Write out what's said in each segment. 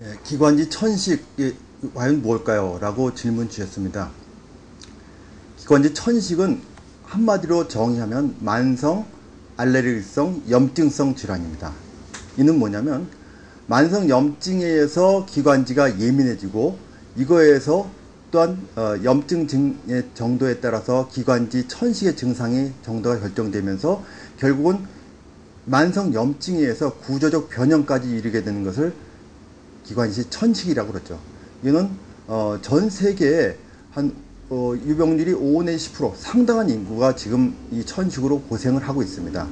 예, 기관지 천식이 과연 뭘까요? 라고 질문 주셨습니다. 기관지 천식은 한마디로 정의하면 만성 알레르기성 염증성 질환입니다. 이는 뭐냐면 만성 염증에 의해서 기관지가 예민해지고 이거에서 또한 어, 염증 증의 정도에 따라서 기관지 천식의 증상의 정도가 결정되면서 결국은 만성 염증에 의해서 구조적 변형까지 이르게 되는 것을 기관지 천식이라고 그러죠. 이는 어, 전 세계에 한 어, 유병률이 5 내지 10% 상당한 인구가 지금 이 천식으로 고생을 하고 있습니다.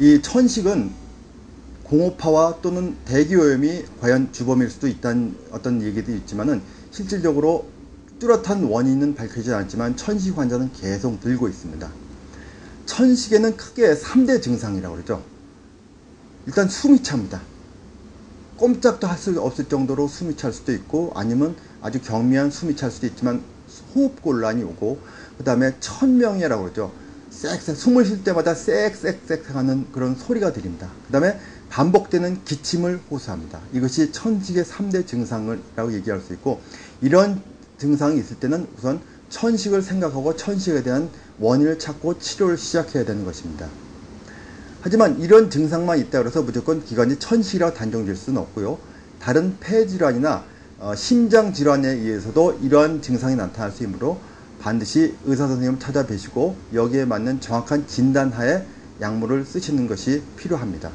이 천식은 공업화와 또는 대기오염이 과연 주범일 수도 있다는 어떤 얘기도 있지만은 실질적으로 뚜렷한 원인은 밝혀지지 않지만 천식 환자는 계속 늘고 있습니다. 천식에는 크게 3대 증상이라고 그러죠. 일단 숨이 찹니다. 꼼짝도 할 수 없을 정도로 숨이 찰 수도 있고 아니면 아주 경미한 숨이 찰 수도 있지만 호흡 곤란이 오고 그 다음에 천명이라고 그러죠. 쌕쌕 숨을 쉴 때마다 쌕쌕쌕 하는 그런 소리가 들립니다. 그 다음에 반복되는 기침을 호소합니다. 이것이 천식의 3대 증상이라고 얘기할 수 있고 이런 증상이 있을 때는 우선 천식을 생각하고 천식에 대한 원인을 찾고 치료를 시작해야 되는 것입니다. 하지만 이런 증상만 있다 고해서 무조건 기관지 천식이라고 단정될 수는 없고요. 다른 폐질환이나 어, 심장 질환에 의해서도 이러한 증상이 나타날 수 있으므로 반드시 의사 선생님을 찾아뵈시고 여기에 맞는 정확한 진단하에 약물을 쓰시는 것이 필요합니다.